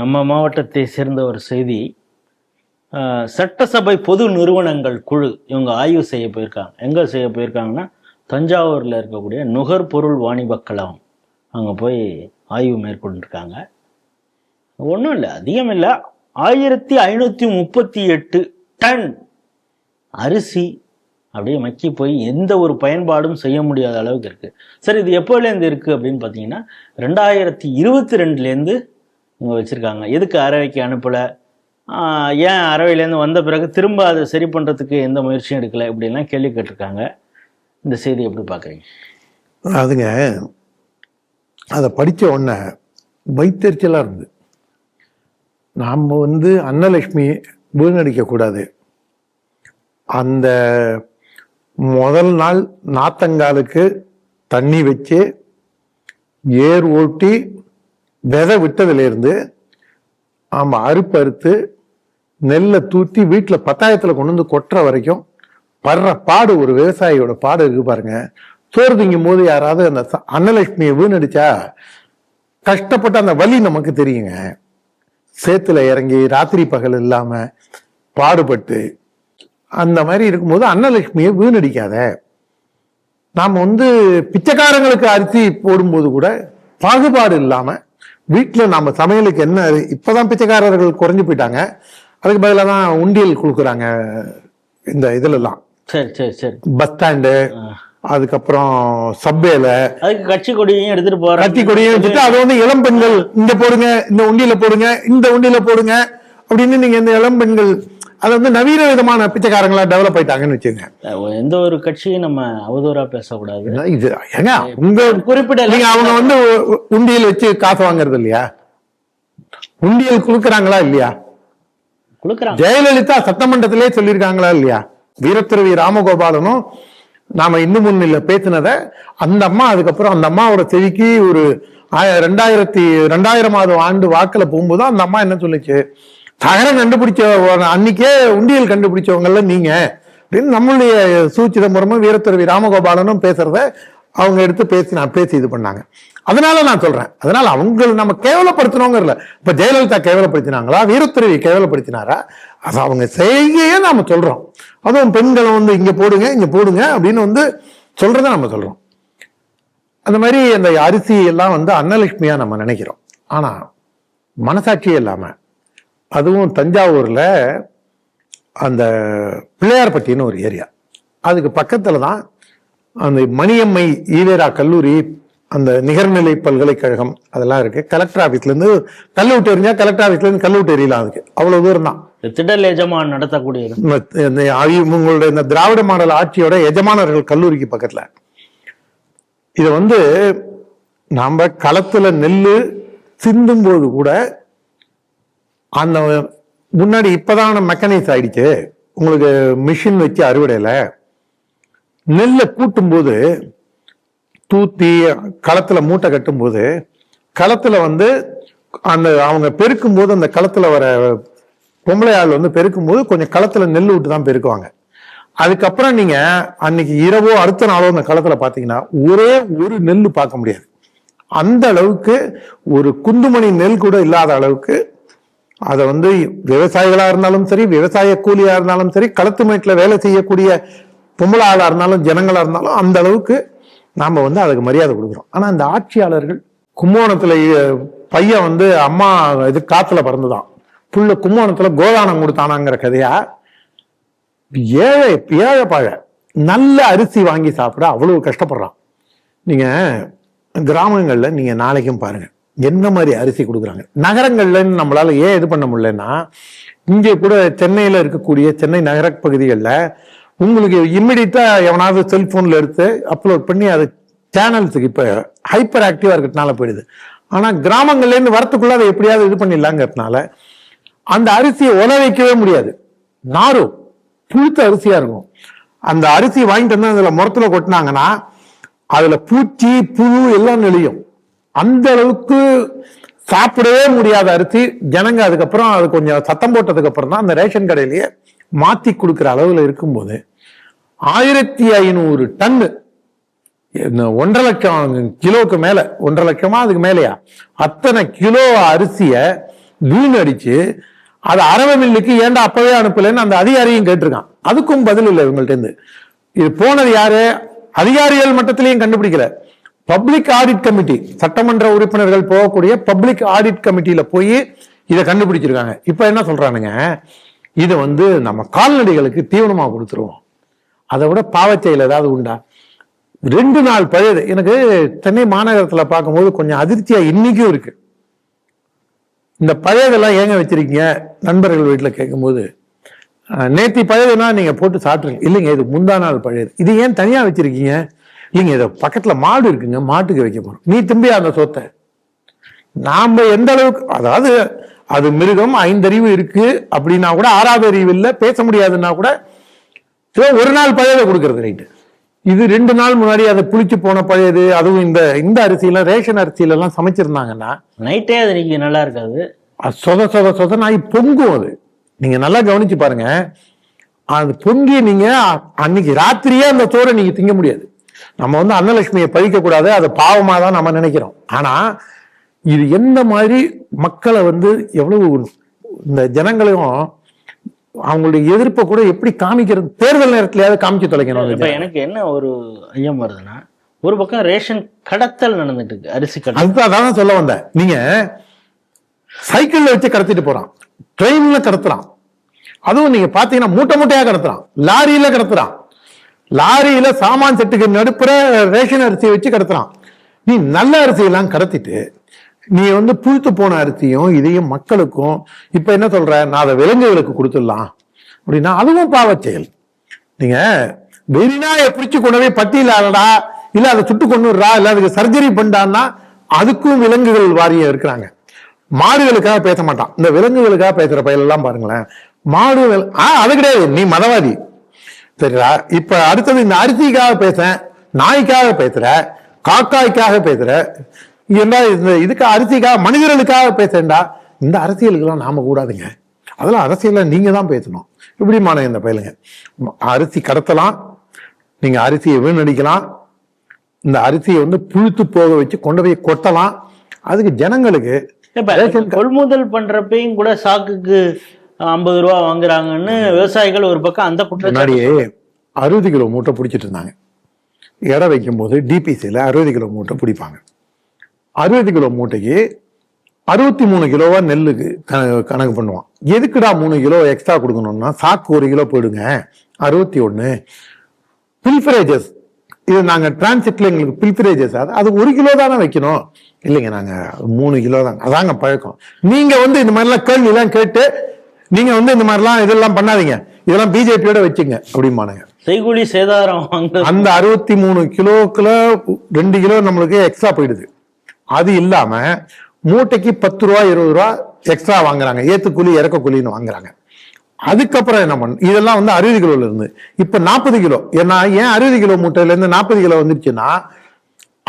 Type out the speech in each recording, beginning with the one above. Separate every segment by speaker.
Speaker 1: நம்ம மாவட்டத்தை சேர்ந்த ஒரு செய்தி. சட்டசபை பொது நிறுவனங்கள் குழு இவங்க ஆய்வு செய்ய போயிருக்காங்க. எங்கே செய்ய போயிருக்காங்கன்னா தஞ்சாவூரில் இருக்கக்கூடிய நுகர்பொருள் வாணிப கழகம் அங்கே போய் ஆய்வு மேற்கொண்டிருக்காங்க. ஒன்றும் இல்லை அதிகம் இல்லை. ஆயிரத்தி ஐநூற்றி முப்பத்தி எட்டு டன் அரிசி அப்படியே மக்கி போய் எந்த ஒரு பயன்பாடும் செய்ய முடியாத அளவுக்கு இருக்குது சரி இது எப்போலேருந்து இருக்குது அப்படின்னு பார்த்தீங்கன்னா ரெண்டாயிரத்தி இருபத்தி ரெண்டுலேருந்து இங்கே வச்சுருக்காங்க. எதுக்கு அறவைக்கு அனுப்பலை? ஏன் அறவையிலேருந்து வந்த பிறகு திரும்ப அதை சரி பண்ணுறதுக்கு எந்த முயற்சியும் எடுக்கலை இப்படிலாம் கேள்வி கேட்டிருக்காங்க. இந்த செய்தி எப்படி பார்க்குறீங்க?
Speaker 2: அதுங்க அதை படித்த உடனே வைத்தறிச்சலாக இருந்தது. நாம் வந்து அன்னலட்சுமி வீணடிக்கக்கூடாது அந்த முதல் நாள் நாத்தங்காலுக்கு தண்ணி வச்சு ஏர் ஓட்டி விதை விட்டதுலேருந்து ஆமாம் அறுப்பு அறுத்து நெல்லை தூத்தி வீட்டில் பத்தாயத்தில் கொண்டு வந்து கொட்டுற வரைக்கும் படுற பாடு ஒரு விவசாயியோட பாடு இருக்கு பாருங்க. சோறு திங்கும் போது யாராவது அந்த அன்னலட்சுமியை வீணடிச்சா கஷ்டப்பட்ட அந்த வலி நமக்கு தெரியுங்க. சேத்துல இறங்கி ராத்திரி பகல் இல்லாம பாடுபட்டு அந்த மாதிரி இருக்கும்போது அன்னலட்சுமியை வீணடிக்காத. நாம் வந்து பிச்சைக்காரங்களுக்கு அரிசி போடும்போது கூட பாகுபாடு இல்லாமல் வீட்டுல நாம சமையலுக்கு என்ன இப்பதான் பிச்சைக்காரர்கள் குறைஞ்சு போயிட்டாங்க. அதுக்கு பதிலாக தான் உண்டியல் கொடுக்குறாங்க இந்த இதுலலாம்.
Speaker 1: சரி சரி சரி.
Speaker 2: பஸ் ஸ்டாண்டு அதுக்கப்புறம்
Speaker 1: அதுக்கு கட்சி கொடியையும் எடுத்துகிட்டு போகிற
Speaker 2: கத்தி கொடியை வச்சுட்டு அதை வந்து இளம் பெண்கள் இங்க போடுங்க இந்த உண்டியில போடுங்க இந்த உண்டியில போடுங்க அப்படின்னு நீங்க இந்த இளம் பெண்கள் அதை வந்து நவீன விதமான பிச்சைக்காரங்களா டெவலப் ஆயிட்டாங்கன்னு வச்சுங்க
Speaker 1: எந்த ஒரு கட்சியும் நம்ம அவதூறா பேசக்கூடாது.
Speaker 2: இது ஏங்க உங்க
Speaker 1: குறிப்பிட்ட
Speaker 2: நீங்க அவங்க வந்து உண்டியல் வச்சு காசு வாங்குறது இல்லையா? உண்டியல் குடுக்குறாங்களா இல்லையா? ஜெயலலிதா சட்டமன்றத்திலே சொல்லியிருக்காங்களா இல்லையா? வீரத்துறவி ராமகோபாலனும் நாம இன்னும் முன்னில பேசினத அந்த அம்மா அதுக்கப்புறம் அந்த அம்மாவோட செவிக்கு ஒரு ரெண்டாயிரத்தி ரெண்டாயிரமாவது ஆண்டு வாக்குல போகும்போது அந்த அம்மா என்ன சொல்லுச்சு? தகரம் கண்டுபிடிச்ச அன்னைக்கே உண்டியல் கண்டுபிடிச்சவங்கல்ல நீங்க. அப்படின்னு நம்மளுடைய சு. சிதம்பரமும் வீரத்துறவி ராமகோபாலனும் பேசுறத அவங்க எடுத்து பேசி நான் பேசி இது பண்ணாங்க. அதனால நான் சொல்றேன். அதனால அவங்களை நம்ம கேவலப்படுத்தணுங்கிறல இப்ப ஜெயலலிதா கேவலப்படுத்தினாங்களா? வீரத்துறவி கேவலப்படுத்தினாரா? அது அவங்க செய்கையே நாம சொல்றோம். அதுவும் பெண்களை வந்து இங்க போடுங்க இங்க போடுங்க அப்படின்னு வந்து சொல்றதை நம்ம சொல்றோம். அந்த மாதிரி அந்த அரிசி எல்லாம் வந்து அன்னலட்சுமியா நம்ம நினைக்கிறோம். ஆனா மனசாட்சியே இல்லாமல் அதுவும் தஞ்சாவூர்ல அந்த பிள்ளையார்பட்டின்னு ஒரு ஏரியா. அதுக்கு பக்கத்துல தான் அந்த மணியம்மை ஈவேரா கல்லூரி அந்த நிகர்நிலை பல்கலைக்கழகம் அதெல்லாம் இருக்கு. கலெக்டர் ஆபீஸ்ல இருந்து கல் விட்டு எறிஞ்சா கலெக்டர் ஆபீஸ்ல இருந்து கல் விட்டு எறியலாம் அதுக்கு. அவ்வளவு தூரம் தான்.
Speaker 1: இந்த திடல் எஜமான்
Speaker 2: அவி- உங்களுடைய இந்த திராவிட மாடல் ஆட்சியோட எஜமானர்கள் கல்லூரிக்கு பக்கத்துல. இது வந்து நாம களத்துல நெல்லு சிந்தும் போது கூட அந்த முன்னாடி இப்போதான மெக்கானிக்ஸ் ஆயிடுச்சு. உங்களுக்கு மிஷின் வச்சு அறுவடையில நெல்லை கூட்டும் போது தூத்தி களத்துல மூட்டை கட்டும் போது களத்துல வந்து அந்த அவங்க பெருக்கும் போது அந்த களத்துல வர பொம்பளை ஆள் வந்து பெருக்கும் போது கொஞ்சம் களத்துல நெல் விட்டு தான் பெருக்குவாங்க. அதுக்கப்புறம் நீங்க அன்னைக்கு இரவோ அடுத்த நாளோ அந்த களத்துல பாத்தீங்கன்னா ஒரே ஒரு நெல் பார்க்க முடியாது. அந்த அளவுக்கு ஒரு குந்துமணி நெல் கூட இல்லாத அளவுக்கு அதை வந்து விவசாயிகளாக இருந்தாலும் சரி விவசாய கூலியாக இருந்தாலும் சரி களத்து மேட்டில் வேலை செய்யக்கூடிய பொம்பளை ஆளாக இருந்தாலும் ஜனங்களாக இருந்தாலும் அந்த அளவுக்கு நாம் வந்து அதுக்கு மரியாதை கொடுக்குறோம். ஆனால் அந்த ஆட்சியாளர்கள் கும்போணத்தில் பையன் வந்து அம்மா இது காற்றுல பறந்துதான். புள்ள கும்போணத்தில் கோதானம் கொடுத்தானாங்கிற கதையா? ஏழை ஏழை பழ நல்ல அரிசி வாங்கி சாப்பிட அவ்வளவு கஷ்டப்படுறான். நீங்கள் கிராமங்களில் நீங்கள் நாளைக்கும் பாருங்கள் என்ன மாதிரி அரிசி கொடுக்குறாங்க? நகரங்கள்ல நம்மளால ஏன் இது பண்ண முடியலன்னா இங்கே கூட சென்னையில் இருக்கக்கூடிய சென்னை நகர பகுதிகளில் உங்களுக்கு இம்மிடியட்டா எவனாவது செல்போன்ல எடுத்து அப்லோட் பண்ணி அது சேனல்ஸுக்கு இப்போ ஹைப்பர் ஆக்டிவா இருக்கிறதுனால போயிடுது. ஆனா கிராமங்கள்லேருந்து வரத்துக்குள்ளே வரத்துக்குள்ள அதை எப்படியாவது இது பண்ணிடலாங்கிறதுனால அந்த அரிசியை உல வைக்கவே முடியாது. நாரும் புழுத்த அரிசியா இருக்கும். அந்த அரிசி வாங்கிட்டு வந்து அதுல முரத்துல கொட்டினாங்கன்னா அதுல பூச்சி புழு எல்லாம் நெளியும். அந்த அளவுக்கு சாப்பிடவே முடியாத அரிசி ஜனங்க அதுக்கப்புறம் அது கொஞ்சம் சத்தம் போட்டதுக்கு அப்புறம் தான் அந்த ரேஷன் கடையிலேயே மாத்தி கொடுக்குற அளவுல இருக்கும்போது ஆயிரத்தி ஐநூறு டன்னு ஒன்றரை லட்சம் கிலோவுக்கு மேல ஒன்றரை லட்சமா அதுக்கு மேலேயா? அத்தனை கிலோ அரிசிய வீணடிச்சு அது அரவ மில்லுக்கு ஏன்டா அப்பவே அனுப்பலைன்னு அந்த அதிகாரியும் கேட்டிருக்கான். அதுக்கும் பதில் இல்லை இவங்கள்ட்ட இருந்து. இது போனது யாரு? அதிகாரிகள் மட்டத்திலையும் கண்டுபிடிக்கல. பப்ளிக் ஆடிட் கமிட்டி சட்டமன்ற உறுப்பினர்கள் போகக்கூடிய பப்ளிக் ஆடிட் கமிட்டியில போய் இதை கண்டுபிடிச்சிருக்காங்க. இப்ப என்ன சொல்றானுங்க? இதை வந்து நம்ம கால்நடைகளுக்கு தீவனமா கொடுத்துருவோம். அதை விட பாவச்செயல் ஏதாவது உண்டா? ரெண்டு நாள் பழையது. எனக்கு சென்னை மாநகரத்தில் பார்க்கும்போது கொஞ்சம் அதிர்ச்சியா இன்னைக்கும் இருக்கு. இந்த பழையதெல்லாம் ஏங்க வச்சிருக்கீங்க? நண்பர்கள் வீட்டில் கேட்கும்போது நேத்தி பழையதுன்னா நீங்க போட்டு சாப்பிட்றீங்க இல்லைங்க இது முந்தா நாள் பழையது. இது ஏன் தனியா வச்சிருக்கீங்க? இல்லைங்க இதை பக்கத்துல மாடு இருக்குங்க மாட்டுக்கு வைக்க போறோம். நீ திரும்பி அந்த சொத்தை? நாம எந்த அளவுக்கு அதாவது அது மிருகம் ஐந்தறிவு இருக்கு அப்படின்னா கூட ஆறாவது அறிவு இல்லை பேச முடியாதுன்னா கூட ஏதோ ஒரு நாள் பழையதை கொடுக்கறது ரைட்டு. இது ரெண்டு நாள் முன்னாடி அதை புளிச்சு போன பழையது அதுவும் இந்த இந்த அரிசியெல்லாம் ரேஷன் அரிசியில எல்லாம் சமைச்சிருந்தாங்கன்னா
Speaker 1: நைட்டே அது இன்னைக்கு நல்லா இருக்காது.
Speaker 2: சொத சொத சொத நாய் பொங்கும் அது. நீங்க நல்லா கவனிச்சு பாருங்க. அது பொங்கி நீங்க அன்னைக்கு ராத்திரியே அந்த சோறை நீங்க திங்க முடியாது. நம்ம வந்து அன்னலட்சுமியை பழிக்க கூடாது அது பாவமா தான் நம்ம நினைக்கிறோம். ஆனா இது எந்த மாதிரி மக்களை வந்து எவ்வளவு இந்த ஜனங்களையும் அவங்களுடைய எதிர்ப்பை கூட எப்படி காமிக்கிறது? தேர்தல் நேரத்திலயாவது காமிச்சு தொலைக்கணும்
Speaker 1: இப்ப எனக்கு என்ன ஒரு ஐயம் வருதுன்னா ஒரு பக்கம் ரேஷன் கடத்தல் நடந்துட்டு இருக்கு அரிசி கடத்தல்.
Speaker 2: அதுதான் சொல்ல வந்தேன். நீங்க சைக்கிள்ல வச்சு கடத்திட்டு போறான் ட்ரெயின்ல கடத்துறான். அதுவும் நீங்க பாத்தீங்கன்னா மூட்டை மூட்டையா கடத்துறான் லாரியில கடத்துறான். லாரியில சாமான் செட்டுக்கு நடுப்புற ரேஷன் அரிசியை வச்சு கடத்துறான் நீ நல்ல அரிசியெல்லாம் கடத்திட்டு நீ வந்து புழுத்து போன அரிசியும் இதையும் மக்களுக்கும் இப்ப என்ன சொல்ற? நான் அதை விலங்குகளுக்கு கொடுத்துடலாம். அப்படின்னா அதுவும் பாவச் செயல். நீங்க வெறிநாயை பிடிச்சு கொண்டு போய் பட்டியல ஆளடா இல்ல அதை சுட்டு கொண்டுடுறா இல்ல அதுக்கு சர்ஜரி பண்ணான்னா அதுக்கும் விலங்குகள் வாரியம் இருக்கிறாங்க. மாடுகளுக்காக பேச மாட்டான். இந்த விலங்குகளுக்காக பேசுற பயிலெல்லாம் பாருங்களேன். மாடு ஆஹ் ஆ அது கிடையாது. நீ மதவாதி. சரிடா இப்ப அடுத்தது இந்த அரிசிக்காக பேச நாய்க்காக பேசுற காக்காய்க்காக பேசுற என்ன இந்த இதுக்கு அரிசிக்காக மனிதர்களுக்காக பேசுறேன்டா. இந்த அரசியலுக்கெல்லாம் நாம கூடாதுங்க. அதெல்லாம் அரசியல்ல நீங்க தான் பேசணும். இப்படிமான இந்த பயிலுங்க. அரிசி கடத்தலாம் நீங்க அரிசியை வீணடிக்கலாம். இந்த அரிசியை வந்து புழுத்து போக வச்சு கொண்டு போய் கொட்டலாம். அதுக்கு ஜனங்களுக்கு
Speaker 1: கொள்முதல் பண்றப்பையும் கூட சாக்குக்கு ஐம்பது ரூபா வாங்குறாங்கன்னு விவசாயிகள் ஒரு பக்கம் அந்த
Speaker 2: முன்னாடியே அறுபது கிலோ மூட்டை பிடிச்சிட்டு இருந்தாங்க. எடை வைக்கும் போது டிபிசியில் அறுபது கிலோ மூட்டை பிடிப்பாங்க. அறுபது கிலோ மூட்டைக்கு அறுபத்தி மூணு கிலோவா நெல்லுக்கு கண- கணக்கு பண்ணுவான். எதுக்குடா மூணு கிலோ எக்ஸ்ட்ரா கொடுக்கணும்னா சாக்கு ஒரு கிலோ போயிடுங்க அறுபத்தி ஒன்று பில்ஃபரேஜஸ் இது நாங்க டிரான்சிட்ல எங்களுக்கு பில்ஃபரேஜஸ் அது அது ஒரு கிலோ தானே வைக்கணும். இல்லைங்க நாங்க மூணு கிலோ தான். அதாங்க பழக்கம். நீங்க வந்து இந்த மாதிரிலாம் கேள்வி எல்லாம் கேட்டு நீங்க வந்து இந்த மாதிரிலாம் இதெல்லாம் பண்ணாதீங்க. இதெல்லாம் பிஜேபியோட வச்சுங்க அப்படிம்பானுங்க.
Speaker 1: செய்கூலி சேதாரம்
Speaker 2: அந்த அறுபத்தி மூணு கிலோக்குள்ள ரெண்டு கிலோ நம்மளுக்கு எக்ஸ்ட்ரா போயிடுது. அது இல்லாம மூட்டைக்கு பத்து ரூபா இருபது ரூபா எக்ஸ்ட்ரா வாங்குறாங்க. ஏத்து கூலி இறக்க கூலின்னு வாங்குறாங்க. அதுக்கப்புறம் என்ன பண்ண இதெல்லாம் வந்து அறுபது கிலோல இருந்து இப்ப நாற்பது கிலோ. ஏன்னா ஏன் அறுபது கிலோ மூட்டையில இருந்து நாற்பது கிலோ வந்துருச்சுன்னா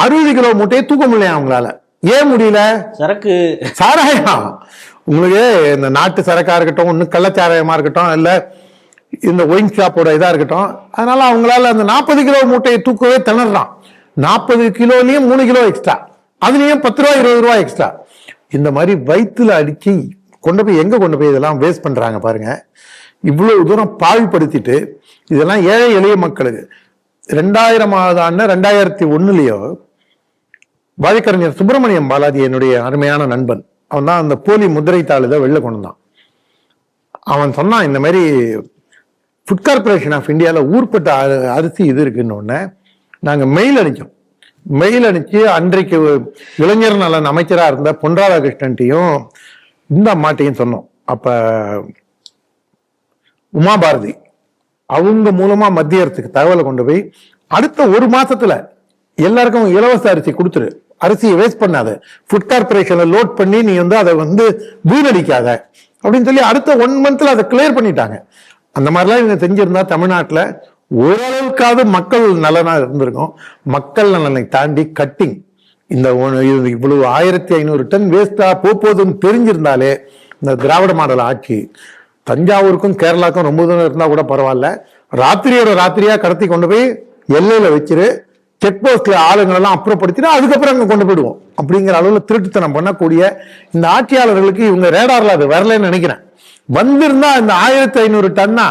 Speaker 2: அறுபது கிலோ மூட்டையை தூக்க முடியல அவங்களால? ஏன் முடியல?
Speaker 1: சரக்கு.
Speaker 2: சாராயம். உங்களுக்கு இந்த நாட்டு சரக்காக இருக்கட்டும் ஒன்று கள்ளச்சாராயமாக இருக்கட்டும் இல்லை இந்த ஒயின் ஷாப்போட இதாக இருக்கட்டும் அதனால் அவங்களால அந்த நாற்பது கிலோ மூட்டையை தூக்கவே திணறான் நாற்பது கிலோலையும் மூணு கிலோ எக்ஸ்ட்ரா அதுலேயும் பத்து ரூபா இருபது ரூபா எக்ஸ்ட்ரா இந்த மாதிரி வயிற்றுல அடிச்சு கொண்டு போய் எங்கே கொண்டு போய் இதெல்லாம் வேஸ்ட் பண்ணுறாங்க பாருங்கள் இவ்வளோ தூரம் பாழ்படுத்திட்டு இதெல்லாம் ஏழை எளிய மக்களுக்கு. ரெண்டாயிரமாவது ஆண்டு ரெண்டாயிரத்தி ஒன்றுலேயோ வழக்கறிஞர் சுப்பிரமணியம் பாலாஜி என்னுடைய அருமையான நண்பன். அவன் தான் அந்த போலி முத்திரை தாள் இதை வெளில கொண்டு வந்தான். அவன் சொன்னான் இந்த மாதிரி ஃபுட் கார்பரேஷன் ஆஃப் இந்தியாவில் ஊர்பட்ட அரிசி இது இருக்குன்னு ஒன்று நாங்கள் மெயில் அடித்தோம் மெயில் அனுப்பிச்சு அன்றைக்கு இளைஞர் நலன் அமைச்சராக இருந்த பொன் ராதாகிருஷ்ணன்ட்டையும் இந்த அம்மாட்டையும் சொன்னோம். அப்போ உமா பாரதி அவங்க மூலமாக மத்திய அரசுக்கு தகவலை கொண்டு போய் அடுத்த ஒரு மாதத்தில் எல்லாருக்கும் இலவச அரிசி கொடுத்துரு. அரிசியை வேஸ்ட் பண்ணாத. ஃபுட் கார்பரேஷன்ல லோட் பண்ணி நீ வந்து அதை வந்து வீணடிக்காத. அப்படின்னு சொல்லி அடுத்த ஒன் மந்த்ல அதை கிளியர் பண்ணிட்டாங்க. அந்த மாதிரிலாம் இவங்க செஞ்சிருந்தா தமிழ்நாட்டில் ஓரளவுக்காவது மக்கள் நலனா இருந்திருக்கும். மக்கள் நலனை தாண்டி கட்டிங் இந்த இவ்வளவு ஆயிரத்தி ஐநூறு டன் வேஸ்டா போகுதுன்னு தெரிஞ்சிருந்தாலே இந்த திராவிட மாடல் ஆட்சி தஞ்சாவூருக்கும் கேரளாக்கும் ரொம்ப தூரம் இருந்தா கூட பரவாயில்ல. ராத்திரியோட ராத்திரியா கடத்தி கொண்டு போய் எல்லையில வச்சிரு. செக் போஸ்ட்ல ஆளுங்களெல்லாம் அப்புறப்படுத்தினா அதுக்கப்புறம் அங்க கொண்டு போயிடுவோம். அப்படிங்கிற அளவுல திருட்டுத்தனம் பண்ணக்கூடிய இந்த ஆட்சியாளர்களுக்கு இவங்க ரேடார்ல அது வரலன்னு நினைக்கிறேன். வந்திருந்தா இந்த ஆயிரத்தி ஐநூறு டன்னா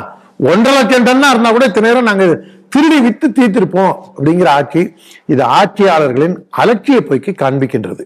Speaker 2: ஒன்றரை லட்சம் டன்னா இருந்தா கூட இத்தனை நேரம் நாங்க திருடி வித்து தீர்த்திருப்போம் அப்படிங்கிற ஆட்சி இது ஆட்சியாளர்களின் அலட்சிய போய்க்கு காண்பிக்கின்றது.